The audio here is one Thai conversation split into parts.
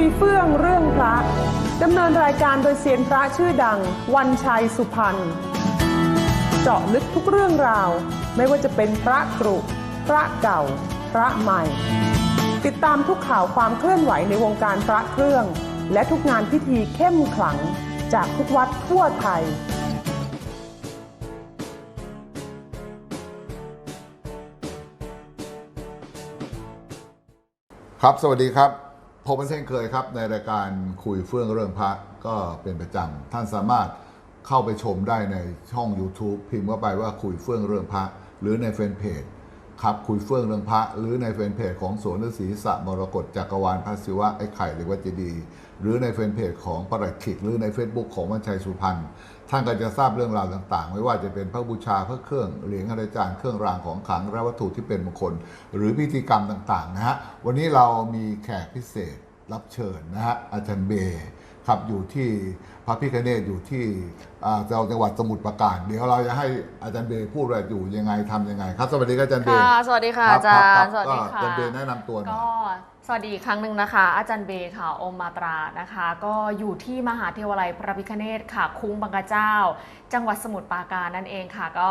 ยเฟื่องเรื่องพระดำเนินรายการโดยเซียนพระชื่อดัง วันชัยสุพรรณเจาะลึกทุกเรื่องราว ไม่ว่าจะเป็นพระกรุพระเก่า พระใหม่ ติดตามทุกข่าวความเคลื่อนไหวในวงการพระเครื่อง และทุกงานพิธีเข้มขลัง จากทุกวัดทั่วไทยครับ สวัสดีครับ ผมเป็นเช่นเคยครับ ในรายการคุยเฟื่องเรื่องพระก็เป็นประจำท่านสามารถเข้าไปชมได้ในช่อง YouTube พิมพ์เข้าไปว่าคุยเฟื่องเรื่องพระ หรือในแฟนเพจ ครับคุยเฟื่องเรื่องพระ หรือในแฟนเพจของสวนฤาษีสระมรกตจักรวาลพระศิวะไอ้ไข่หรือวัจดี หรือในแฟนเพจของประหลัดขิกหรือใน Facebook ของวันชัยสุพรรณท่านก็จะทราบเรื่องราวต่างๆ ไม่ว่าจะเป็นพระบูชาพระเครื่องเหรียญอาจารย์เครื่องรางของขลังและวัตถุที่เป็นมงคล หรือพิธีกรรมต่างๆนะฮะวันนี้เรามีแขกพิเศษรับเชิญนะฮะอาจารย์เบย์ครับอยู่ที่พระพิคเนตอยู่ที่อ่าจังหวัดสมุทรปราการ เดี๋ยวเราจะให้อาจารย์เบย์พูดว่าอยู่ยังไงทำยังไง ครับสวัสดีครับอาจารย์เบย์ค่ะสวัสดีค่ะคบอาจารคบย์สวัสดีก็ค่ะอาจารย์เบย์แนะนำตัวหน่อยก็สวัสดีอีกครั้งหนึ่งนะคะ อาจารย์เบย์ค่ะโอมมาตรานะคะ ก็อยู่ที่มหาเทวาลัยพระพิคเนตค่ะ คุ้งบางกระเจ้า จังหวัดสมุทรปราการนั่นเองค่ะ ก็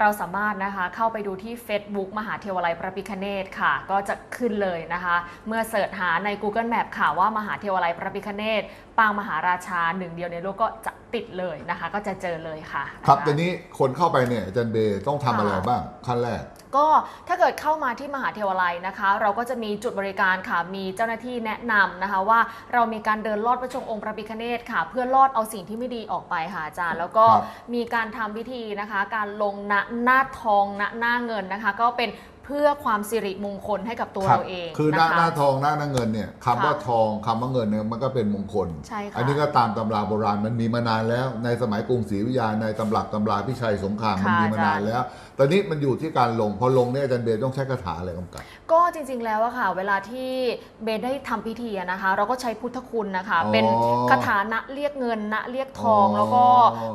เราสามารถนะคะเข้าไปดูที่ Facebook มหาเทวาลัยพระพิคเนตค่ะ ก็จะขึ้นเลยนะคะ เมื่อเสิร์ชหาใน Google Map ค่ะว่ามหาเทวาลัยพระพิคเนตปางมหาราชาหนึ่งเดียวในโลกก็จะติดเลยนะคะ ก็จะเจอเลยค่ะ ครับอาจาย์ตอนนี้คนเข้าไปเนี่ยอาจารย์เบย์ต้องทำอะไรค่ะบ้างขั้นแรกก็ถ้าเกิดเข้ามาที่มหาเทวาลัยนะคะ เราก็จะมีจุดบริการค่ะ มีเจ้าหน้าที่แนะนำนะคะว่าเรามีการเดินลอดพระชงองค์พระพิคเนตค่ะ เพื่อลอดเอาสิ่งที่ไม่ดีออกไปค่ะอาจารย์ แล้วก็ครับมีการทำพิธีนะคะ การลงณหน้าทองณหน้าเงินนะคะ ก็เป็น เพื่อความสิริมงคลให้กับตัวครับเราเองคือหน้านะคะหน้าทองหน้าหน้าเงินเนี่ยคำว่าค่ะทองคำว่าเงินเนี่ยมันก็เป็นมงคล ใช่ค่ะอันนี้ก็ตามตำราโบราณมันมีมานานแล้ว ในสมัยกรุงศรีอยุธยาในตำรับตำราพิชัยสงครามมันค่ะมีมานานอาจารย์แล้ว ตอนนี้มันอยู่ที่การลงพอลงเนี่ยอาจารย์เบย์ต้องใช้คาถาอะไรกำกับ ก็จริงๆแล้วอะค่ะ เวลาที่เบนได้ทำพิธีอะนะคะ เราก็ใช้พุทธคุณนะคะ อ๋อเป็นคาถานะเรียกเงินนะเรียกทองอ๋อแล้วก็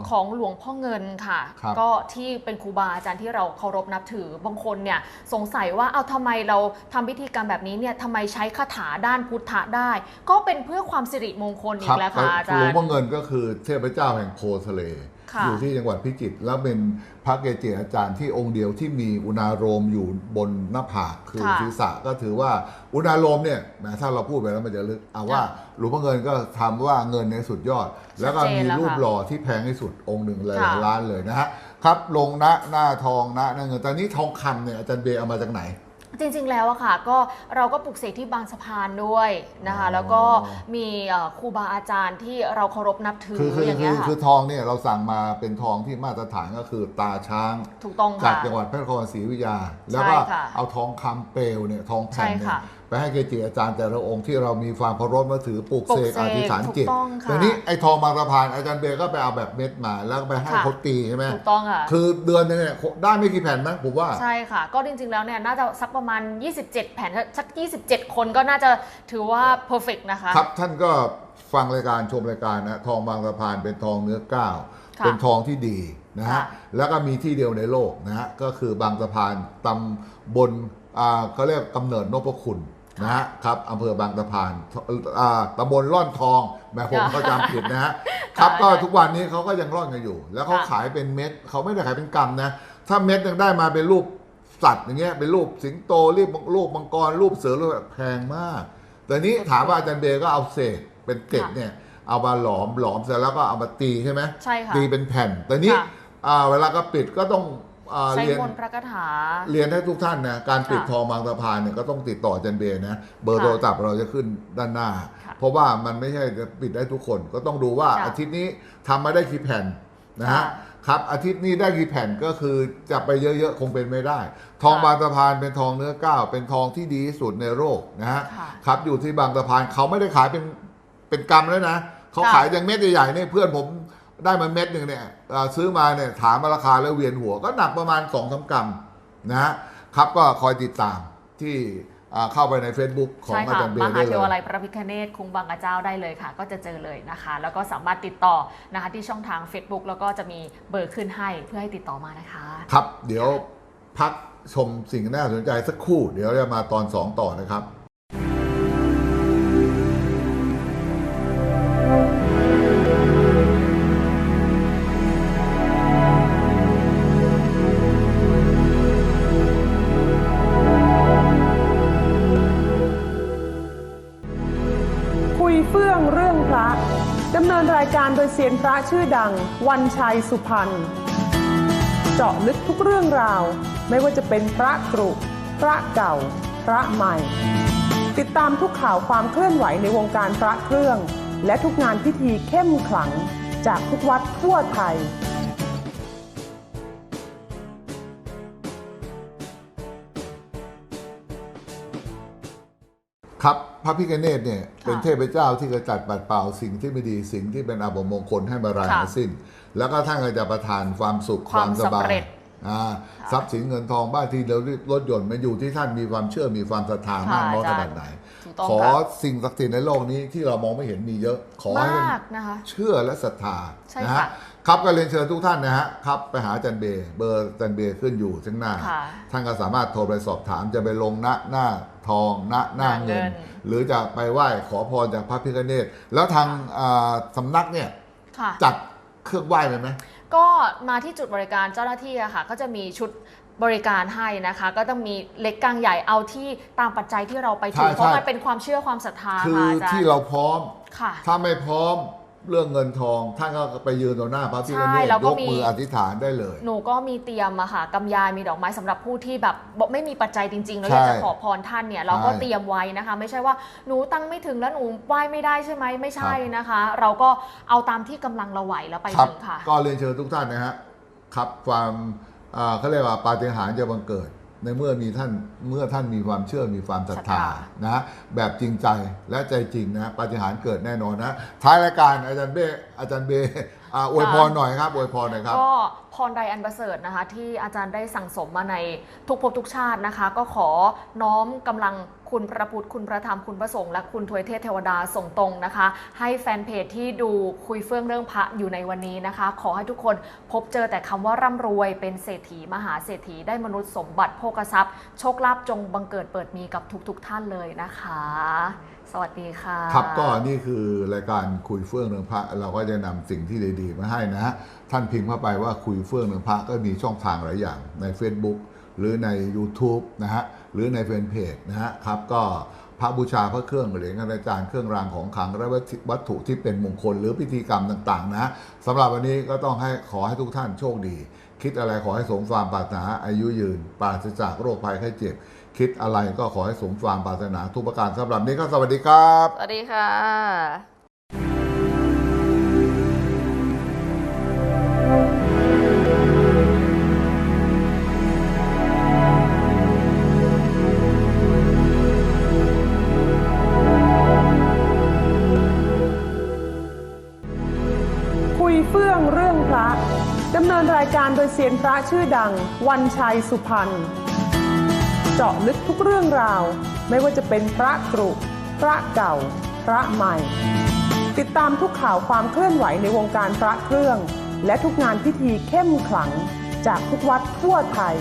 ของหลวงพ่อเงินค่ะ ครับก็ที่เป็นครูบาอาจารย์ที่เราเคารพนับถือบางคนเนี่ยสงสัยว่าเอาทำไมเราทำพิธีกรรมแบบนี้เนี่ยทำไมใช้คาถาด้านพุทธะได้ ก็เป็นเพื่อความสิริมงคลอีกแล้วค่ะอาจาหลวรงย์พ่อเงินก็คือเทพเจ้าแห่งโพทะเลค่ะ อยู่ที่จังหวัดพิจิตรแล้วเป็นพระเกจิอาจารย์ที่องค์เดียวที่มีอุณาโรมอยู่บนหน้าผากคือค่ะศีรษะก็ถือว่าอุณาโรมเนี่ยแหมถ้าเราพูดไปแล้วมันจะลึกเอาว่าค่ะหลวงพ่อเงินก็ทำว่าเงินในยสุดยอด แล้วก็ชัดเจนมีแล้วรูปค่ะหล่อที่แพงที่สุดองค์หนึ่งเลยค่ะล้านเลยนะฮะครับลงณหน้าทองณหน้าเงินตอนนี้ทองคำเนี่ยอาจารย์เบย์เอามาจากไหน จริงๆ แล้วอะค่ะก็เราก็ปลุกเสกที่บางสะพานด้วยนะคะอ๋อแล้วก็มีเอ่อครูบาอาจารย์ที่เราเคารพนับถือคือคืออย่างคืเงี้อยค่ะคือทองเนี่ยเราสั่งมาเป็นทองที่มาตรฐานก็คือตาช้าง ถูกต้องจาค่ะกจังหวัดพระนครศรีอยุธยา แล้วก็ใช่ค่ะเอาทองคำเปลวเนี่ยทองแผ่นใช่เนี่ยค่ะ ไปให้เกจิอาจารย์แต่ละองค์ที่เรามีความเคารพนับถือปลูกปลูเสกกเสกอธิษฐานจิตถูกต้องค่ะทีนี้ไอ้ทองบางสะพานอาจารย์เบย์ก็ไปเอาแบบเม็ดมาแล้วก็ไปให้ค่ะเขาตีใช่ไหมถูกต้องค่ะ คือเดือนนึงเนี่ยได้ไม่กี่แผ่นนะผมว่า ใช่ค่ะ ก็จริงๆ แล้วเนี่ยน่าจะสักประมาณ 27 แผ่นสัก 27 คนก็น่าจะถือว่า perfect นะคะ ครับท่านก็ฟังรายการชมรายการนะทองบางสะพานเป็นทองเนื้อเก้าค่ะเป็นทองที่ดีนะฮะค่ะแล้วก็มีที่เดียวในโลกนะฮะก็คือบางสะพานตำบลอ่าเขาเรียกกำเนิดนพคุณ นะฮะครับอำเภอบางสะพานอ่าตำบลร่อนทองแหม่ผมค่ะก็จำผิดนะฮะครับค่ะก็ค่ะทุกวันนี้เขาก็ยังร่อนกันอยู่ แล้วเขาค่ะขายเป็นเม็ดเขาไม่ได้ขายเป็นกำนะ ถ้าเม็ดยังได้มาเป็นรูปสัตว์อย่างเงี้ยเป็นรูปสิงโตรูปรูปมังกรรูปเสือรูปแพงมาก แต่นี้ถามว่าอาจารย์เบย์ก็เอาเศษเป็นเกล็ดค่ะเนี่ยเอามาหลอมหลอมเสร็จแล้วก็เอามาตีใช่ไหมใช่ค่ะตีเป็นแผ่นแต่นี้ค่ะอ่าเวลาก็ปิดก็ต้องอ่า ใช้เรียนมนต์พระคาถา เรียนให้ทุกท่านนะการปิดค่ะทองบางสะพานเนี่ยก็ต้องติดต่ออาจารย์เบย์นะเบอร์ค่ะโทรศัพท์เราจะขึ้นด้านหน้าค่ะเพราะว่ามันไม่ใช่จะปิดได้ทุกคน ก็ต้องดูว่าค่ะอาทิตย์นี้ทำมาได้กี่แผ่นนะฮะค่ะครับอาทิตย์นี้ได้กี่แผ่นก็คือจะไปเยอะๆ คงเป็นไม่ได้ ทองค่ะบางสะพานเป็นทองเนื้อก้าวเป็นทองที่ดีที่สุดในโลกนะฮะค่ะครับอยู่ที่บางสะพานเขาไม่ได้ขายเป็นเป็นกำแล้วนะเขาค่ะขายอย่างเม็ดใหญ่ๆเนี่ยเพื่อนผม ได้มาเม็ดหนึ่งเนี่ยเอ่อซื้อมาเนี่ยถามมาราคาแล้วเวียนหัว ก็หนักประมาณ2องสากรัมนะฮะครับก็คอยติดตามที่อ่าเข้าไปใน Facebook ของใช่อาค่ะจารย์เบมย์หาได้เทเลวยาลัยพระพิคเนตคุงบางกระเจ้าได้เลยค่ะ ก็จะเจอเลยนะคะ แล้วก็สามารถติดต่อนะคะที่ช่องทาง Facebook แล้วก็จะมีเบอร์ขึ้นให้เพื่อให้ติดต่อมานะคะ ครับเดี๋ยวพักชมสิ่งน่าสนใจสักครู่ เดี๋ยวจะมาตอน 2 ต่อนะครับายการโดยเซียนพระชื่อดัง วันชัยสุพรรณ เจาะลึกทุกเรื่องราว ไม่ว่าจะเป็นพระกรุพระเก่า พระใหม่ ติดตามทุกข่าวความเคลื่อนไหวในวงการพระเครื่อง และทุกงานพิธีเข้มขลัง จากทุกวัดทั่วไทย ครับพระพิฆเนศเนี่ยค่ะเป็นเทพเจ้าที่กระจัดปัดเป่าสิ่งที่ไม่ดีสิ่งที่เป็นอัปมงคลให้มาราค่ะมาสิ้น แล้วก็ท่านก็จะประทานความสุขความมคาวสำสบายเร็จอ่าทรัพย์สินเงินทองบ้านที่เรารถยนต์มันอยู่ที่ท่านมีความเชื่อมีความศรัทธามากค่ะน้อยอาขจารย์นาดไหนถูกต้องขอค่ะสิ่งศักดิ์สิทธิ์ในโลกนี้ที่เรามองไม่เห็นมีเยอะ ขอให้มากนะคะเชื่อและศรัทธาใช่นะค่ะฮะ ครับก็เรียนเชิญทุกท่านนะฮะครับไปหาอาจันเบย์เบอร์อาจันเบย์ขึ้นอยู่ข้างหน้า ค่ะท่านก็สามารถโทรไปสอบถามจะไปลงหน้าหน้าทองหน้าหน้าเงิน หน้าเงิน หรือจะไปไหว้ขอพรจากพระพิฆเนศแล้วทางอ่าสำนักเนี่ยค่ะ จัดเครื่องไหว้เลยไหม ก็มาที่จุดบริการเจ้าหน้าที่อะค่ะ ก็จะมีชุดบริการให้นะคะ ก็ต้องมีเล็กกลางใหญ่เอาที่ตามปัจจัยที่เราไปถึงใช่เพราะใช่ มันเป็นความเชื่อความศรัทธาคือค่ะอาจารที่ย์เราพร้อม ค่ะ ถ้าไม่พร้อม เรื่องเงินทองท่านก็ไปยืนต่อหน้าพระพิฆเนใช่ศแล้วยก็กมี มืออธิษฐานได้เลย หนูก็มีเตรียมอะค่ะกำยานมีดอกไม้สำหรับผู้ที่แบบบอกไม่มีปัจจัยจริงๆ แล้วอยากจะใช่ขอพรท่านเนี่ยเราก็ใช่เตรียมไว้นะคะ ไม่ใช่ว่าหนูตั้งไม่ถึงแล้วหนูไหว้ไม่ได้ใช่ไหมไม่ใช่ครับ นะคะ เราก็เอาตามที่กำลังเราไหวแล้วไปครับ ถึงค่ะ ก็เรียนเชิญทุกท่านนะฮะครับความอ่าเขาเรียกว่าปาฏิหาริย์จะบังเกิด ในเมื่อมีท่านเมื่อท่านมีความเชื่อมีความศรัทธาศรัทธานะฮะแบบจริงใจและใจจริงนะปาฏิหาริย์เกิดแน่นอนนะท้ายรายการอาจารย์เบ้อาจารย์เบ้ อ่าอวยพรหน่อยครับอวยพรหน่อยครับ ก็พรใดอันประเสริฐนะคะ ที่อาจารย์ได้สั่งสมมาในทุกภพทุกชาตินะคะ ก็ขอน้อมกำลังคุณพระพุทธคุณพระธรรมคุณพระสงฆ์และคุณทวยเทพเทวดาส่งตรงนะคะ ให้แฟนเพจที่ดูคุยเฟื่องเรื่องพระอยู่ในวันนี้นะคะ ขอให้ทุกคนพบเจอแต่คำว่าร่ำรวยเป็นเศรษฐีมหาเศรษฐีได้มนุษย์สมบัติโภคทรัพย์โชคลาภจงบังเกิดเปิดมีกับทุกๆทท่านเลยนะคะ สวัสดีค่ะ ครับก็นี่คือรายการคุยเฟื่องเรืองพระ เราก็จะนำสิ่งที่ดีๆมาให้นะฮะท่านพิมพ์เข้าไปว่าคุยเฟื่องเรืองพระก็มีช่องทางหลายอย่างใน Facebook หรือใน YouTube นะฮะหรือในแฟนเพจนะฮะครับก็พระบูชาพระเครื่องเหรียญอาจารย์เครื่องรางของขลังและวัตถุที่เป็นมงคลหรือพิธีกรรมต่างๆนะสำหรับวันนี้ก็ต้องให้ขอให้ทุกท่านโชคดี คิดอะไรขอให้สมความปรารถนาอายุยืนปราศจากโรคภัยไข้เจ็บ คิดอะไรก็ขอให้สมความปรารถนาทุกประการสำหรับนี้ก็สวัสดีครับ สวัสดีค่ะคุยเฟื่องเรื่องพระดำเนินรายการโดยเซียนพระชื่อดัง วันชัยสุพรรณ เจาะลึกทุกเรื่องราว ไม่ว่าจะเป็นพระกรุพระเก่า พระใหม่ ติดตามทุกข่าวความเคลื่อนไหวในวงการพระเครื่อง และทุกงานพิธีเข้มขลัง จากทุกวัดทั่วไทย